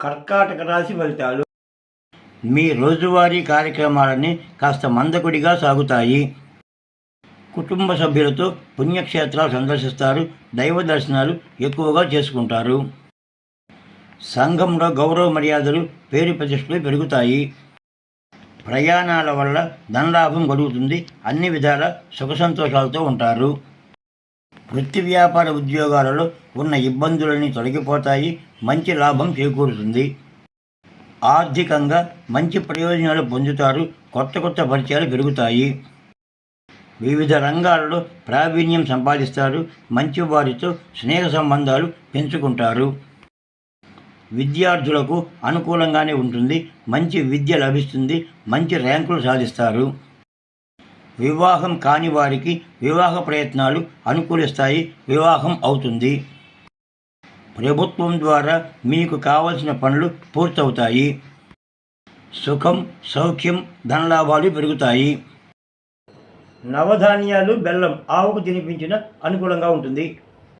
కర్కాటక రాశి ఫలితాలు. మీ రోజువారీ కార్యక్రమాలన్నీ కాస్త మందకుడిగా సాగుతాయి. కుటుంబ సభ్యులతో పుణ్యక్షేత్రాలు సందర్శిస్తారు. దైవ దర్శనాలు ఎక్కువగా చేసుకుంటారు. సంఘంలో గౌరవ మర్యాదలు పేరు ప్రతిష్టలు పెరుగుతాయి. ప్రయాణాల వల్ల ధనలాభం కలుగుతుంది. అన్ని విధాల సుఖ సంతోషాలతో ఉంటారు. వృత్తి వ్యాపార ఉద్యోగాలలో ఉన్న ఇబ్బందులన్నీ తొలగిపోతాయి మంచి లాభం చేకూరుతుంది. ఆర్థికంగా మంచి ప్రయోజనాలు పొందుతారు కొత్త కొత్త పరిచయాలు పెరుగుతాయి. వివిధ రంగాలలో ప్రావీణ్యం సంపాదిస్తారు మంచి వారితో స్నేహ సంబంధాలు పెంచుకుంటారు. విద్యార్థులకు అనుకూలంగానే ఉంటుంది మంచి విద్య లభిస్తుంది మంచి ర్యాంకులు సాధిస్తారు. వివాహం కాని వారికి వివాహ ప్రయత్నాలు అనుకూలిస్తాయి వివాహం అవుతుంది. ప్రభుత్వం ద్వారా మీకు కావలసిన పనులు పూర్తవుతాయి. సుఖం సౌఖ్యం ధనలాభాలు పెరుగుతాయి. నవధాన్యాలు బెల్లం ఆవుకు తినిపించిన అనుకూలంగా ఉంటుంది.